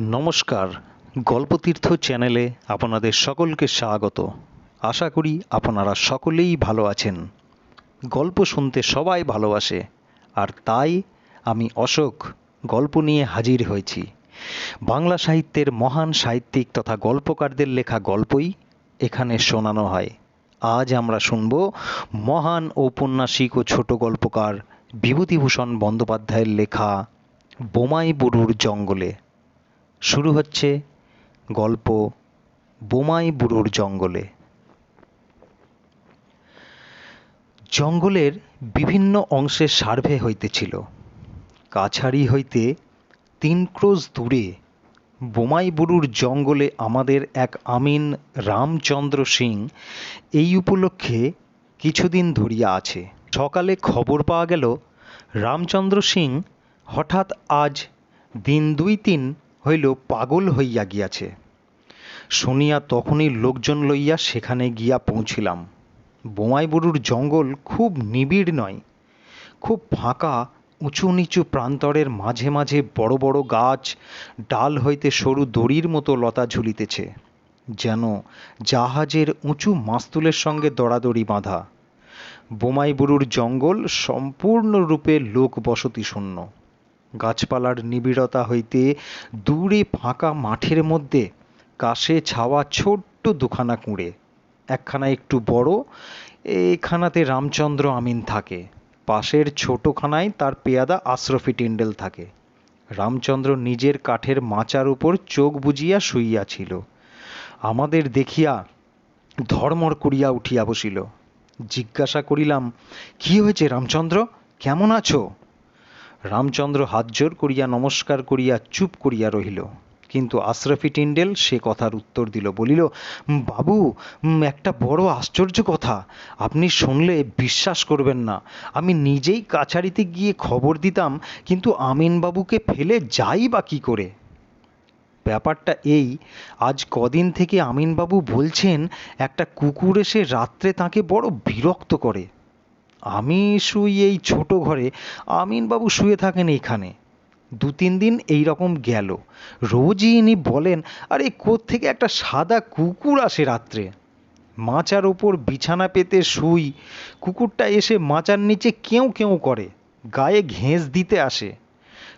নমস্কার, গল্পতীর্থ চ্যানেলে আপনাদের সকলকে স্বাগত। আশা করি আপনারা সকলেই ভালো আছেন। গল্প শুনতে সবাই ভালোবাসে, আর তাই আমি অশোক গল্প নিয়ে হাজির হয়েছি। বাংলা সাহিত্যের মহান সাহিত্যিক তথা গল্পকারদের লেখা গল্পই এখানে শোনানো হয়। আজ আমরা শুনব মহান ঔপন্যাসিক ও ছোট গল্পকার বিভূতিভূষণ বন্দ্যোপাধ্যায়ের লেখা বোমাই বুরুর জঙ্গলে। শুরু হচ্ছে গল্প বোমাই বুড়োর জঙ্গলে। জঙ্গলের বিভিন্ন অংশে সার্ভে হইতেছিল। কাছারি হইতে তিন ক্রোজ দূরে বোমাই বুড়ুর জঙ্গলে আমাদের এক আমিন রামচন্দ্র সিং এই উপলক্ষে কিছুদিন ধরিয়া আছে। সকালে খবর পাওয়া গেল, রামচন্দ্র সিং হঠাৎ আজ দিন দুই তিন হইল পাগল হইয়া গিয়াছে। শুনিয়া তখনই লোকজন লইয়া সেখানে গিয়া পৌঁছিলাম। বোমাইবুরুর জঙ্গল খুব নিবিড় নয়, খুব ফাঁকা উঁচু নিচু প্রান্তরের মাঝে মাঝে বড় বড় গাছ, ডাল হইতে সরু দড়ির মতো লতা ঝুলিতেছে, যেন জাহাজের উঁচু মাস্তুলের সঙ্গে দড়াদড়ি বাঁধা। বোমাইবুরুর জঙ্গল সম্পূর্ণরূপে লোক বসতি শূন্য গাছপালার নিবিড়তা হইতে দূরে ফাঁকা মাঠের মধ্যে কাশে ছাওয়া ছোট্ট দুখানা কুঁড়ে। একখানা একটু বড় এখানাতে রামচন্দ্র আমিন থাকে। পাশের ছোটোখানায় তার পেয়াদা আশরফি টিন্ডেল থাকে। রামচন্দ্র নিজের কাঠের মাচার উপর চোখ বুজিয়া শুইয়াছিল আমাদের দেখিয়া ধর্মর করিয়া উঠিয়া বসিল। জিজ্ঞাসা করিলাম, কি হয়েছে রামচন্দ্র? কেমন আছো? রামচন্দ্র হাত জোর করিয়া নমস্কার করিয়া চুপ করিয়া রহিল। কিন্তু আশরাফি টিন্ডেল সে কথার উত্তর দিল, বলিল, বাবু একটা বড় আশ্চর্য কথা। আপনি শুনলে বিশ্বাস করবেন না। আমি নিজেই কাছারিতে গিয়ে খবর দিতাম, কিন্তু আমিনবাবুকে ফেলে যাই বা কী করে? ব্যাপারটা এই, আজ কদিন থেকে আমিনবাবু বলছেন, একটা কুকুর এসে রাত্রে তাকে বড় বিরক্ত করে। আমি শুই এই ছোট ঘরে। আমিনবাবু শুয়ে থাকেন এইখানে। দু তিন দিন এই রকম গেল। রোজই ইনি বলেন, আরে থেকে একটা সাদা কুকুর আসে রাত্রে? মাচার ওপর বিছানা পেতে শুই। কুকুরটা এসে মাচার নিচে কেউ কেউ করে, গায়ে ঘেঁস দিতে আসে।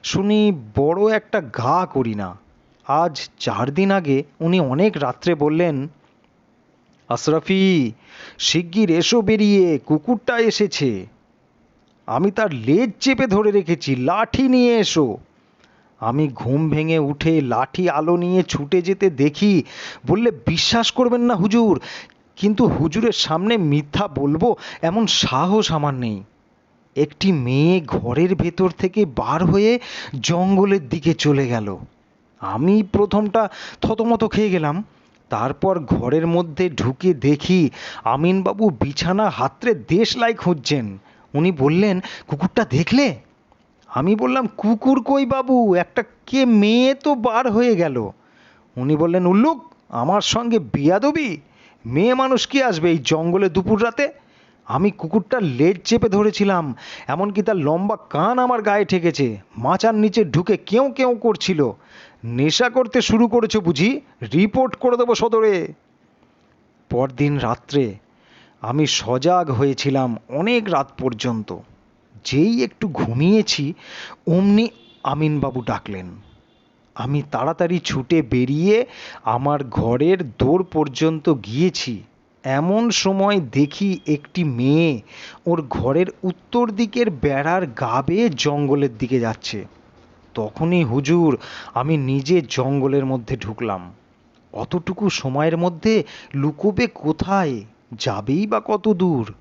শুনি বড় একটা গা করি না। আজ চার দিন আগে উনি অনেক রাত্রে বললেন আশরাফি, শিগগির এসো বেরিয়ে, কুকুরটা এসেছে। আমি তার লেজ চেপে ধরে রেখেছি, লাঠি নিয়ে এসো। আমি ঘুম ভেঙে উঠে লাঠি আলো নিয়ে ছুটে যেতে দেখি, বললে, বিশ্বাস করবেন না হুজুর, কিন্তু হুজুরের সামনে মিথ্যা বলব এমন সাহস আমার নেই। একটি মেয়ে ঘরের ভেতর থেকে বার হয়ে জঙ্গলের দিকে চলে গেল। আমি প্রথমটা থতমত খেয়ে গেলাম। তারপর ঘরের মধ্যে ঢুকে দেখি আমিনবাবু বিছানা হাতড়ে দেশলাই খুঁজছেন। উনি বললেন, কুকুরটা দেখলে? আমি বললাম, কুকুর কই বাবু? একটা কে মেয়ে তো বার হয়ে গেল। উনি বললেন, উল্লুক, আমার সঙ্গে বিয়াদবি? মেয়ে মানুষ কি আসবে এই জঙ্গলে দুপুর রাতে? আমি কুকুরটার লেজ চেপে ধরেছিলাম, এমনকি তার লম্বা কান আমার গায়ে ঠেকেছে। মাচার নিচে ঢুকে কেউ কেউ করছিল। নেশা করতে শুরু করেছ বুঝি? রিপোর্ট করে দেবো সদরে। পরদিন রাত্রে আমি সজাগ হয়েছিলাম অনেক রাত পর্যন্ত। যেই একটু ঘুমিয়েছি, অমনি আমিনবাবু ডাকলেন। আমি তাড়াতাড়ি ছুটে বেরিয়ে আমার ঘরের দোর পর্যন্ত গিয়েছি। এমন সময় দেখি একটি মেয়ে ওর ঘরের উত্তর দিকের বেড়ার গা বেয়ে জঙ্গলের দিকে যাচ্ছে। তখনই হুজুর, আমি নিজে জঙ্গলের মধ্যে ঢুকলাম। অতটুকু সময়ের মধ্যে লুকোবে কোথায়? যাবেই বা কত দূর?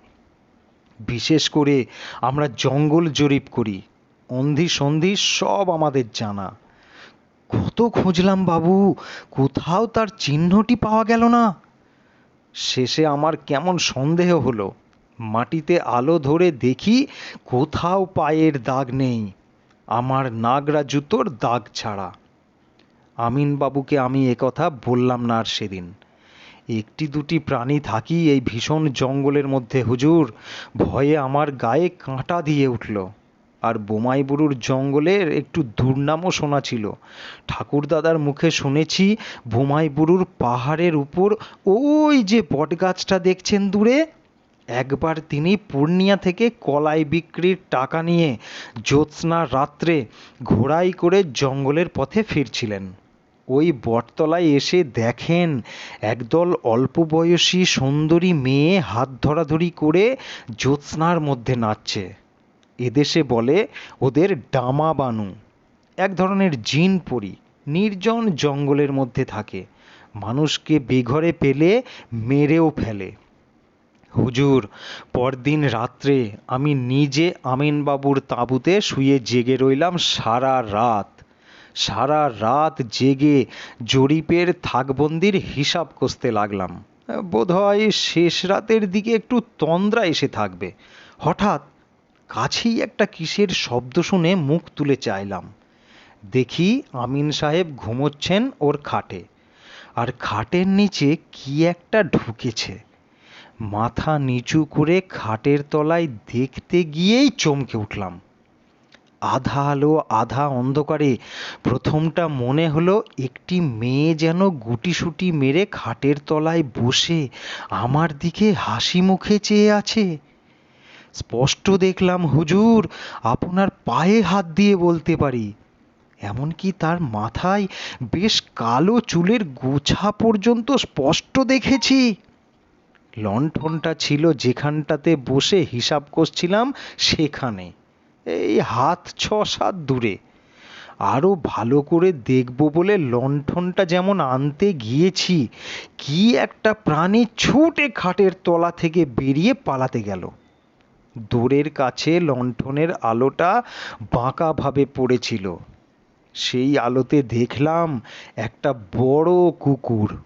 বিশেষ করে আমরা জঙ্গল জরিপ করি, অন্ধি সন্ধি সব আমাদের জানা। কত খুঁজলাম বাবু, কোথাও তার চিহ্নটি পাওয়া গেল না। শেষে আমার কেমন সন্দেহ হলো, মাটিতে আলো ধরে দেখি কোথাও পায়ের দাগ নেই। আমার নাগরা জুতোর দাগ ছাড়া। আমিনবাবুকে আমি একথা বললাম না আর সেদিন। একটি দুটি প্রাণী থাকি এই ভীষণ জঙ্গলের মধ্যে, হুজুর। ভয়ে আমার গায়ে কাঁটা দিয়ে উঠল। আর বোমাইবুরুর জঙ্গলের একটু দুর্নামও শোনা ছিল। ঠাকুরদাদার মুখে শুনেছি বোমাইবুরুর পাহাড়ের উপর ওই যে বটগাছটা দেখছেন দূরে? একবার তিনি পূর্ণিয়া থেকে কলাই বিক্রির টাকা নিয়ে জ্যোৎস্না রাত্রে ঘোড়াই করে জঙ্গলের পথে ফিরছিলেন। ওই বটতলায় এসে দেখেন একদল অল্প বয়সী সুন্দরী মেয়ে হাত ধরাধরি করে জ্যোৎস্নার মধ্যে নাচছে। এদেশে বলে ওদের ডামা বানু। এক ধরনের জিন পরি, নির্জন জঙ্গলের মধ্যে থাকে। মানুষকে বেঘরে পেলে মেরেও ফেলে। হুজুর, পরদিন রাত্রে আমি নিজে আমিনবাবুর তাঁবুতে শুয়ে জেগে রইলাম সারা রাত। সারা রাত জেগে জরিপের থাকবন্দির হিসাব কষতে লাগলাম। বোধহয় শেষ রাতের দিকে একটু তন্দ্রা এসে থাকবে। হঠাৎ কাছেই একটা কিসের শব্দ শুনে মুখ তুলে চাইলাম। দেখি আমিন সাহেব ঘুমোচ্ছেন ওর খাটে। আর খাটের নিচে কি একটা ঢুকেছে। মাথা নিচু করে খাটের তলায় দেখতে গিয়েই চমকে উঠলাম। আধা আলো, আধা অন্ধকারে। প্রথমটা মনে হলো একটি মেয়ে যেন গুটিসুটি মেরে খাটের তলায় বসে আমার দিকে হাসি মুখে চেয়ে আছে। স্পষ্ট দেখলাম, হুজুর, আপনার পায়ে হাত দিয়ে বলতে পারি। এমনকি তার মাথায় বেশ কালো চুলের গোছা পর্যন্ত স্পষ্ট দেখেছি। লণ্ঠনটা ছিল যেখানটাতে বসে হিসাব করছিলাম, সেখানে। এই হাত ছ সাত দূরে। আরও ভালো করে দেখব বলে লণ্ঠনটা যেমন আনতে গিয়েছি, কি একটা প্রাণী ছুটে খাটের তলা থেকে বেরিয়ে পালাতে গেল। দোরের কাছে লণ্ঠনের আলোটা বাঁকাভাবে পড়েছিল। সেই আলোতে দেখলাম একটা বড় কুকুর।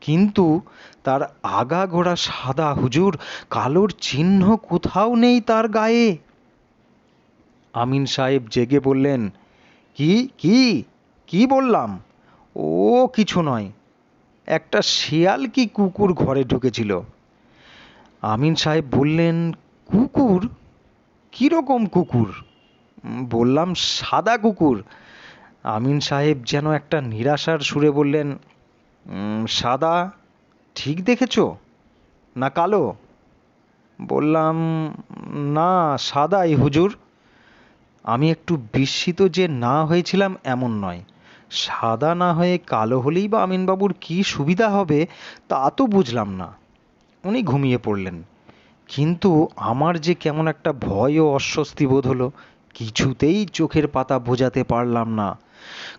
কিন্তু তার আগা আগাগোড়া সাদা, হুজুর, কালোর চিহ্ন কোথাও নেই তার গায়ে। আমিন সাহেব জেগে বললেন, কি কি কি বললাম? ও কিছু নয়, একটা শেয়াল কি কুকুর ঘরে ঢুকেছিল? আমিন সাহেব বললেন, কুকুর? কীরকম কুকুর? বললাম সাদা কুকুর। আমিন সাহেব যেন একটা নিরাশার সুরে বললেন সাদা, ঠিক দেখেছ? না কালো? বললাম, না, সাদাই, হুজুর। আমি একটু বিস্মিত যে না হয়েছিলাম এমন নয়। সাদা না হয়ে কালো হলেই বা আমিনবাবুর কী সুবিধা হবে, তা তো বুঝলাম না। উনি ঘুমিয়ে পড়লেন। কিন্তু আমার যে কেমন একটা ভয় ও অস্বস্তি বোধ হলো, কিছুতেই চোখের পাতা বোঝাতে পারলাম না।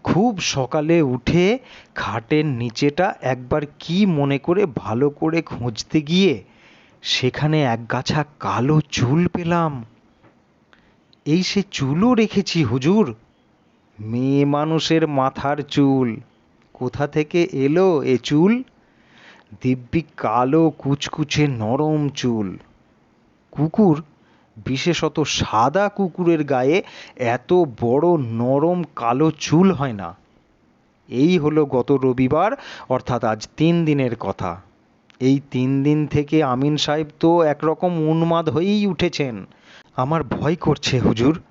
খুব সকালে উঠে খাটের নিচেটা একবার কি মনে করে ভালো করে খুঁজতে গিয়ে সেখানে একগাছা কালো চুল পেলাম। এই সে চুলও রেখেছি, হুজুর। মেয়ে মানুষের মাথার চুল। কোথা থেকে এলো এ চুল? দিব্যি কালো কুচকুচে নরম চুল। কুকুর বিশেষত সাদা কুকুরের গায়ে এত বড় নরম কালো চুল হয় না। এই হলো গত রবিবার, অর্থাৎ আজ তিন দিনের কথা। এই তিন দিন থেকে আমিন সাহেব তো একরকম উন্মাদ হয়েই উঠেছেন। আমার ভয় করছে, হুজুর।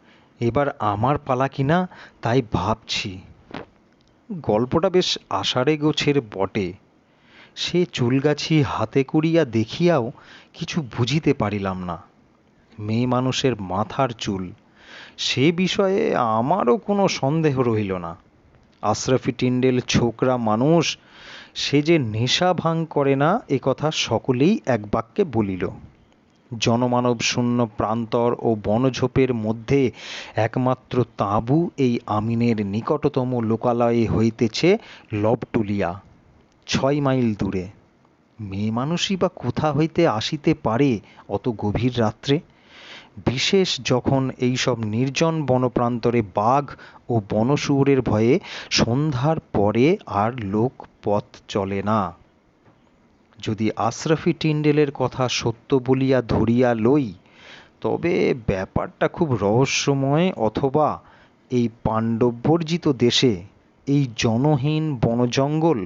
এবার আমার পালা কিনা তাই ভাবছি। গল্পটা বেশ আষাঢ়ে গোছের বটে। সে চুলগাছি হাতে করিয়া দেখিয়াও কিছু বুঝিতে পারিলাম না। মেয়ে মানুষের মাথার চুল, সে বিষয়ে আমারও কোনো সন্দেহ রহিল না। আশরাফি টিন্ডেল ছোকরা মানুষ, সে যে নেশা ভাঙ করে না, এ কথা সকলেই এক বাক্যে বলিল। জনমানব শূন্য প্রান্তর ও বনঝোপের মধ্যে একমাত্র তাঁবু এই আমিনের নিকটতম লোকালয়ে হইতেছে লবটুলিয়া, ছয় মাইল দূরে। মেয়ে মানুষই বা কোথা হইতে আসিতে পারে অত গভীর রাত্রে? বিশেষ যখন এইসব নির্জন বনপ্রান্তরে বাঘ ও বনশুয়োরের ভয়ে সন্ধ্যার পরে আর লোক পথ চলে না। যদি আশরাফি টিন্ডেলের কথা সত্য বলিয়া ধরিয়া লই, তবে ব্যাপারটা খুব রহস্যময় অথবা এই পাণ্ডববর্জিত দেশে এই জনহীন বনজঙ্গল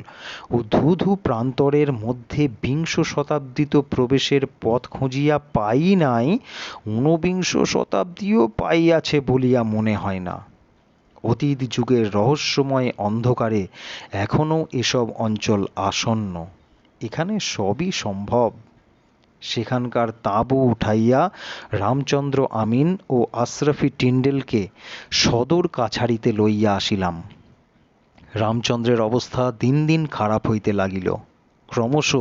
ও ধূ প্রান্তরের মধ্যে বিংশ শতাব্দীতে প্রবেশের পথ খুঁজিয়া পাই নাই, ঊনবিংশ শতাব্দীও পাইয়াছে বলিয়া মনে হয় না। অতীত যুগের রহস্যময় অন্ধকারে এখনও এসব অঞ্চল আসন্ন। এখানে সবই সম্ভব। সেখানকার তাঁবু উঠাইয়া রামচন্দ্র আমিন ও আশরাফি টিন্ডেলকে সদর কাছারিতে লইয়া আসিলাম। রামচন্দ্রের অবস্থা দিন দিন খারাপ হইতে লাগিল। ক্রমশ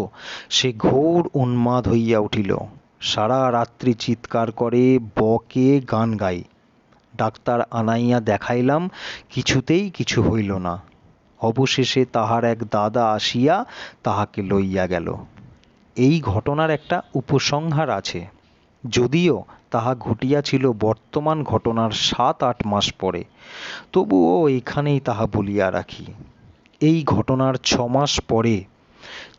সে ঘোর উন্মাদ হইয়া উঠিল। সারা রাত্রি চিৎকার করে বকে গান গায় ডাক্তার আনাইয়া দেখাইলাম, কিছুতেই কিছু হইল না। অবশেষে তাহার এক দাদা আসিয়া তাহাকে লইয়া গেল। এই ঘটনার একটা উপসংহার আছে। যদিও তাহা ঘটিয়াছিল বর্তমান ঘটনার সাত, আট মাস পরে। তবুও এখানেই তাহা বলিয়া রাখি। এই ঘটনার ছ মাস পরে,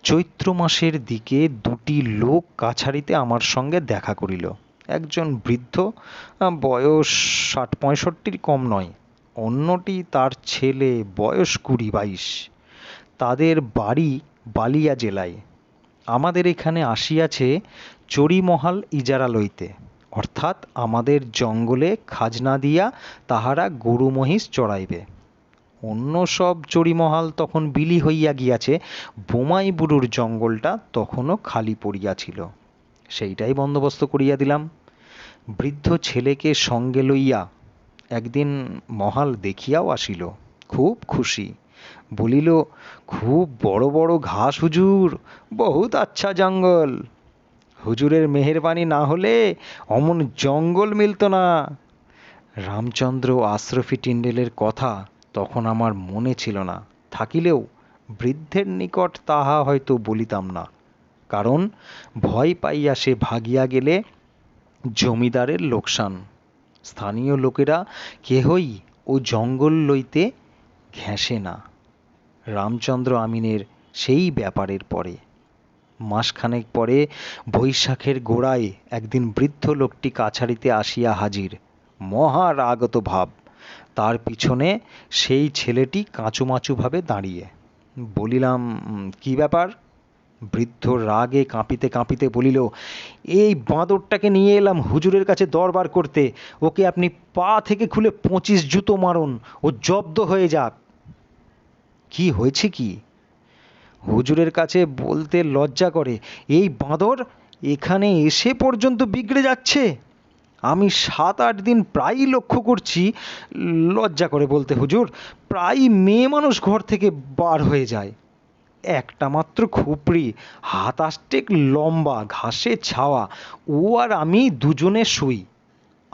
চৈত্র মাসের দিকে দুটি লোক কাছারিতে আমার সঙ্গে দেখা করিল। একজন বৃদ্ধ বয়স ষাট, পঁয়ষট্টির কম নয়। অন্যটি তার ছেলে, বয়স কুড়ি, বাইশ। তাদের বাড়ি বালিয়া জেলায়। আমাদের এখানে আসিয়াছে চড়িমহাল ইজারা লইতে অর্থাৎ আমাদের জঙ্গলে খাজনা দিয়া তাহারা গরু মহিষ চড়াইবে। অন্য সব চড়িমহাল তখন বিলি হইয়া গিয়াছে, বোমাই বুড়ুর জঙ্গলটা তখনও খালি পড়িয়াছিল সেইটাই বন্দোবস্ত করিয়া দিলাম। বৃদ্ধ ছেলেকে সঙ্গে লইয়া একদিন মহাল দেখিয়াও আসিল। খুব খুশি। বলিল, খুব বড় বড় ঘাস হুজুর, বহুত আচ্ছা জঙ্গল। হুজুরের মেহেরবানি না হলে অমন জঙ্গল মিলত না। রামচন্দ্র আশরফি টিন্ডেলের কথা তখন আমার মনে ছিল না। থাকিলেও বৃদ্ধের নিকট তাহা হয়তো বলিতাম না। কারণ ভয় পাইয়া সে ভাগিয়া গেলে জমিদারের লোকসান। স্থানীয় লোকেরা কেহই ও জঙ্গল লইতে ঘেঁষে না। রামচন্দ্র আমিনের সেই ব্যাপারের পরে মাসখানেক পরে বৈশাখের গোড়ায় একদিন বৃদ্ধ লোকটি কাছারিতে আসিয়া হাজির। মহা রাগত ভাব। তার পিছনে সেই ছেলেটি কাঁচুমাচুভাবে দাঁড়িয়ে। বলিলাম কি ব্যাপার? বৃদ্ধ রাগে কাঁপিতে কাঁপিতে বলিল, এই বাঁদরটাকে নিয়ে এলাম হুজুরের কাছে দরবার করতে। ওকে আপনি পা থেকে খুলে পঁচিশ জুতো মারুন, ও জব্দ হয়ে যাক। কি হয়েছে কি? হুজুরের কাছে বলতে লজ্জা করে, এই বাঁদর এখানে এসে পর্যন্ত বিগড়ে যাচ্ছে? আমি সাত আট দিন প্রায়ই লক্ষ্য করছি, লজ্জা করে বলতে হুজুর প্রায় মেয়ে মানুষ ঘর থেকে বার হয়ে যায়। একটা মাত্র খুপড়ি, হাত আষ্টেক লম্বা, ঘাসে ছাওয়া, ও আর আমি দুজনে শুই।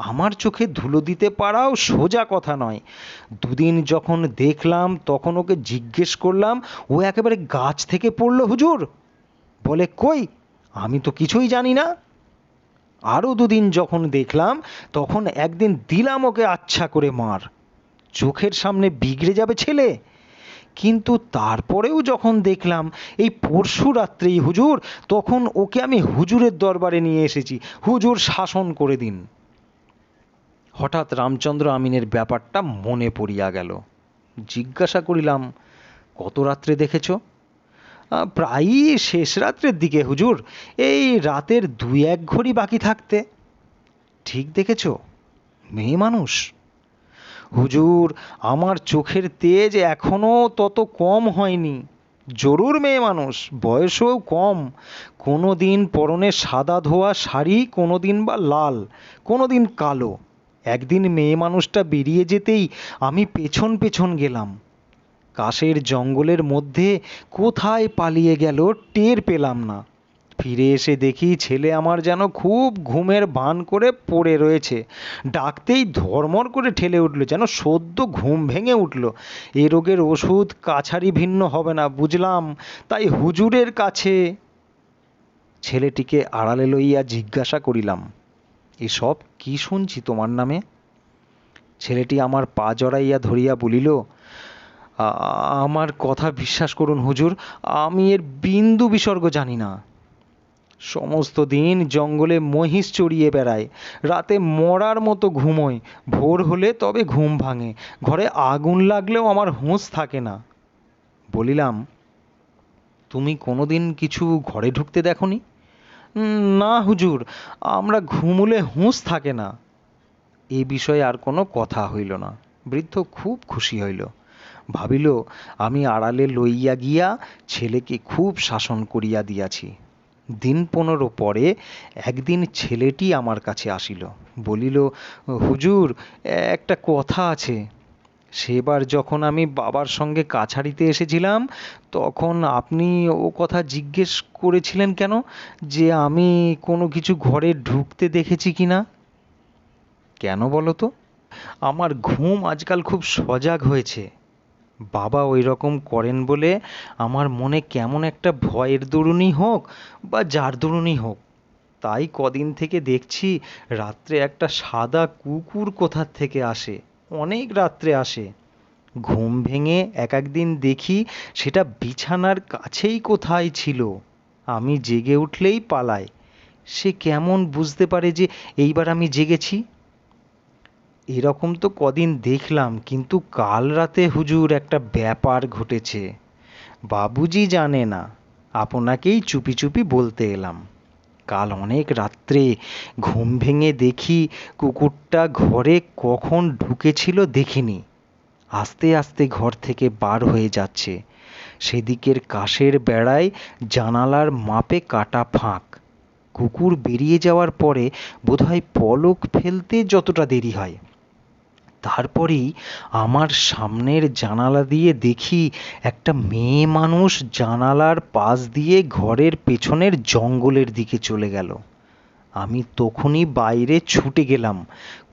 আমার চোখে ধুলো দিতে পারাও সোজা কথা নয়। দুদিন যখন দেখলাম, তখন ওকে জিজ্ঞেস করলাম, ও একেবারে গাছ থেকে পড়ল হুজুর? বলে, কই? আমি তো কিছুই জানি না। আরও দুদিন যখন দেখলাম, তখন একদিন দিলাম ওকে আচ্ছা করে মার। চোখের সামনে বিগড়ে যাবে ছেলে। কিন্তু তারপরেও যখন দেখলাম, এই পরশু রাত্রেই হুজুর, তখন ওকে আমি হুজুরের দরবারে নিয়ে এসেছি। হুজুর শাসন করে দিন। হঠাৎ রামচন্দ্র আমিনের ব্যাপারটা মনে পড়িয়া গেল। জিজ্ঞাসা করিলাম, কত রাত্রে দেখেছ? প্রায়ই শেষ রাত্রের দিকে, হুজুর। এই রাতের দুই এক ঘড়ি বাকি থাকতে। ঠিক দেখেছ? মেয়ে মানুষ? হুজুর, আমার চোখের তেজ এখনও তত কম হয়নি। জরুর মেয়ে মানুষ, বয়সও কম। কোনো দিন পরনে সাদা ধোয়া শাড়ি কোনো দিন বা লাল কোনো দিন কালো। একদিন মেয়ে মানুষটা বেরিয়ে যেতেই আমি পেছন পেছন গেলাম। কাশের জঙ্গলের মধ্যে কোথায় পালিয়ে গেল টের পেলাম না। ফিরে এসে দেখি ছেলে আমার যেন খুব ঘুমের ভান করে পড়ে রয়েছে। ডাকতেই ধর্মর করে ঠেলে উঠল, যেন সদ্য ঘুম ভেঙে উঠল। এ রোগের ওষুধ কাছারি ভিন্ন হবে না, বুঝলাম। তাই হুজুরের কাছে ছেলেটিকে আড়ালে লইয়া জিজ্ঞাসা করিলাম এসব কি শুনছি তোমার নামে? ছেলেটি আমার পা জড়াইয়া ধরিয়া বলিল আমার কথা বিশ্বাস করুন হুজুর, আমি এর বিন্দু বিসর্গ জানি না। সমস্ত দিন জঙ্গলে মহিষ চড়িয়ে বেড়ায়, রাতে মরার মতো ঘুমোয়, ভোর হলে তবে ঘুম ভাঙে, ঘরে আগুন লাগলেও আমার হুঁশ থাকে না। বলিলাম, তুমি কোনোদিন কিছু ঘরে ঢুকতে দেখনি? না, হুজুর, আমরা ঘুমুলে হুঁশ থাকে না। এ বিষয়ে আর কোনো কথা হইল না। বৃদ্ধ খুব খুশি হইল। ভাবিল, আমি আড়ালে লইয়া গিয়া ছেলেকে খুব শাসন করিয়া দিয়াছি। দিন পনেরো পরে একদিন ছেলেটি আমার কাছে আসিল। বলিল, হুজুর, একটা কথা আছে। সেবার যখন আমি বাবার সঙ্গে কাছারিতে এসেছিলাম, তখন আপনি ও কথা জিজ্ঞেস করেছিলেন কেন? যে আমি কোনো কিছু ঘরে ঢুকতে দেখেছি কি না কেন বলো তো? আমার ঘুম আজকাল খুব সজাগ হয়েছে। বাবা ওই রকম করেন বলে আমার মনে কেমন একটা ভয়ের দরুনই হোক বা যার দরুনই হোক, তাই কদিন থেকে দেখছি রাত্রে একটা সাদা কুকুর কোথার থেকে আসে। অনেক রাত্রে আসে। ঘুম ভেঙে এক একদিন দেখি সেটা বিছানার কাছেই কোথায় ছিল। আমি জেগে উঠলেই পালায়। সে কেমন বুঝতে পারে যে এইবার আমি জেগেছি? এরকম তো কদিন দেখলাম, কিন্তু কাল রাতে হুজুর একটা ব্যাপার ঘটেছে। বাবুজি জানে না। আপনাকেই চুপি চুপি বলতে এলাম। কাল অনেক রাত্রে ঘুম ভেঙে দেখি কুকুরটা ঘরে কখন ঢুকেছিল দেখিনি। আস্তে আস্তে ঘর থেকে বার হয়ে যাচ্ছে। সেদিকের কাশের বেড়ায় জানালার মাপে কাটা ফাঁক। কুকুর বেরিয়ে যাওয়ার পরে বোধহয় পলক ফেলতে যতটা দেরি হয়। তারপরেই আমার সামনের জানালা দিয়ে দেখি একটা মেয়ে মানুষ জানালার পাশ দিয়ে ঘরের পেছনের জঙ্গলের দিকে চলে গেল। আমি তখনই বাইরে ছুটে গেলাম।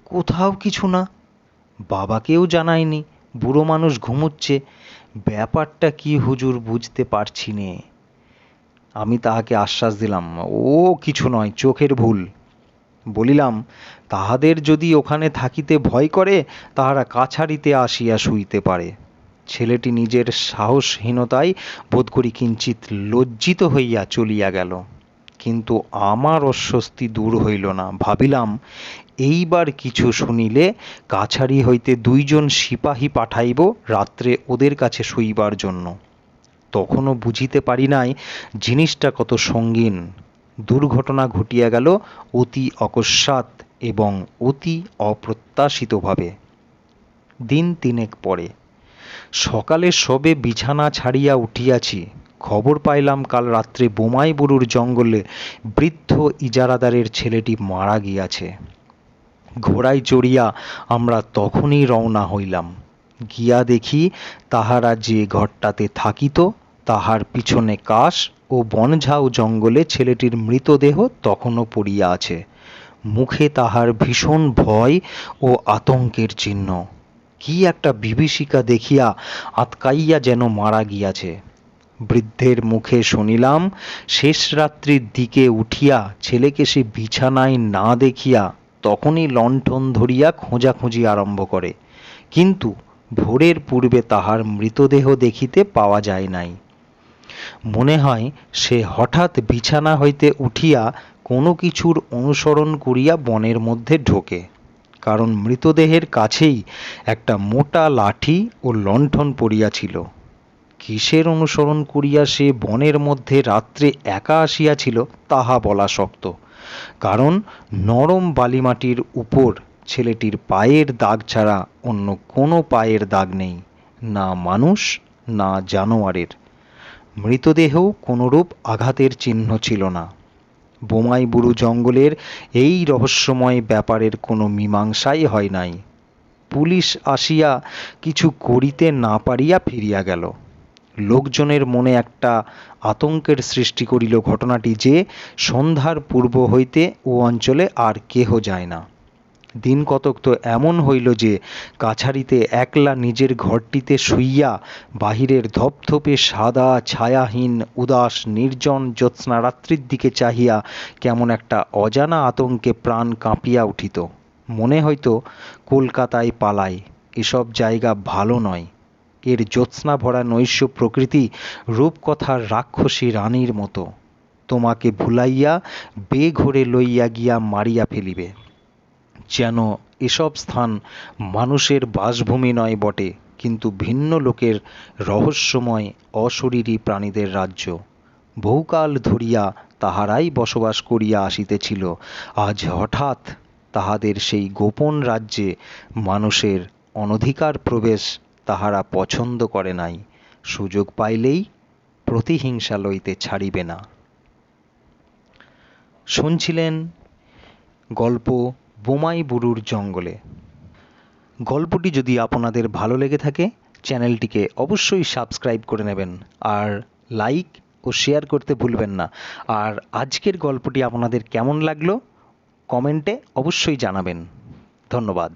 কোথাও কিছু না। বাবাকেও জানাইনি। বুড়ো মানুষ ঘুমুচ্ছে। ব্যাপারটা কি হুজুর বুঝতে পারছি নে। আমি তাহাকে আশ্বাস দিলাম, ও, কিছু নয়, চোখের ভুল। বলিলাম, তাহাদের যদি ওখানে থাকিতে ভয় করে, তাহারা কাছারিতে আসিয়া শুইতে পারে। ছেলেটি নিজের সাহসহীনতায় বোধ করি কিঞ্চিত লজ্জিত হইয়া চলিয়া গেল। কিন্তু আমার অস্বস্তি দূর হইল না। ভাবিলাম, এইবার কিছু শুনিলে কাছারি হইতে দুইজন সিপাহী পাঠাইব রাত্রে ওদের কাছে শুইবার জন্য। তখনও বুঝিতে পারি নাই জিনিসটা কত সঙ্গীন। দুর্ঘটনা ঘটিয়া গেল অতি অকস্মাৎ এবং অতি অপ্রত্যাশিতভাবে। দিন তিনেক পরে। সকালে সবে বিছানা ছাড়িয়া উঠিয়াছি। খবর পাইলাম কাল রাত্রে বোমাই বুড়ুর জঙ্গলে বৃদ্ধ ইজারাদারের ছেলেটি মারা গিয়াছে। ঘোড়ায় চড়িয়া আমরা তখনই রওনা হইলাম। গিয়া দেখি তাহারা যে ঘরটাতে থাকিত, তাহার পিছনে কাশ ও বনঝাউ জঙ্গলে ছেলেটির মৃতদেহ তখনও পড়িয়া আছে। মুখে তাহার ভীষণ ভয় ও আতঙ্কের চিহ্ন। কি একটা বিভীষিকা দেখিয়া আতকাইয়া যেন মারা গিয়াছে। বৃদ্ধের মুখে শুনিলাম, শেষ রাত্রির দিকে উঠিয়া ছেলেকে সে বিছানায় না দেখিয়া তখনই লণ্ঠন ধরিয়া খোঁজাখুঁজি আরম্ভ করে। কিন্তু ভোরের পূর্বে তাহার মৃতদেহ দেখিতে পাওয়া যায় নাই। মনে হয় সে হঠাৎ বিছানা হইতে উঠিয়া কোনো কিছুর অনুসরণ করিয়া বনের মধ্যে ঢোকে। কারণ মৃতদেহের কাছেই একটা মোটা লাঠি ও লণ্ঠন পড়িয়াছিল। কিসের অনুসরণ করিয়া সে বনের মধ্যে রাত্রে একা আসিয়াছিল তাহা বলা শক্ত। কারণ নরম বালিমাটির উপর ছেলেটির পায়ের দাগ ছাড়া অন্য কোনো পায়ের দাগ নেই, না মানুষ, না জানোয়ারের। মৃতদেহেও কোনরূপ আঘাতের চিহ্ন ছিল না। বোমাই বুড়ো জঙ্গলের এই রহস্যময় ব্যাপারের কোনো মীমাংসাই হয় নাই। পুলিশ আসিয়া কিছু করিতে না পারিয়া ফিরিয়া গেল। লোকজনের মনে একটা আতঙ্কের সৃষ্টি করিল ঘটনাটি যে সন্ধ্যার পূর্ব হইতে ও অঞ্চলে আর কেহ যায় না। দিন কতক তো এমন হইল যে কাছারিতে একলা নিজের ঘরটিতে শুইয়া বাহিরের ধপধপে সাদা, ছায়াহীন, উদাস, নির্জন জ্যোৎস্না রাত্রির দিকে চাহিয়া কেমন একটা অজানা আতঙ্কে প্রাণ কাঁপিয়া উঠিত। মনে হইতো কলকাতায় পালাই, এসব জায়গা ভালো নয়। এর জ্যোৎস্না ভরা নৈশ প্রকৃতি রূপকথার রাক্ষসী রানীর মতো। তোমাকে ভুলাইয়া বেঘরে লইয়া গিয়া মারিয়া ফেলিবে। যেন এসব স্থান মানুষের বাসভূমি নয় বটে, কিন্তু ভিন্ন লোকের রহস্যময় অশরীরী প্রাণীদের রাজ্য। বহুকাল ধরিয়া তাহারাই বসবাস করিয়া আসিতেছিল, আজ হঠাৎ তাহাদের সেই গোপন রাজ্যে মানুষের অনধিকার প্রবেশ তাহারা পছন্দ করে নাই, সুযোগ পাইলেই প্রতিহিংসা লইতে ছাড়িবে না। শুনছিলেন গল্প বোমাই বুরুর জঙ্গলে। গল্পটি যদি আপনাদের ভালো লেগে থাকে, চ্যানেলটিকে অবশ্যই সাবস্ক্রাইব করে নেবেন। আর লাইক ও শেয়ার করতে ভুলবেন না। আর আজকের গল্পটি আপনাদের কেমন লাগল, কমেন্টে অবশ্যই জানাবেন। ধন্যবাদ।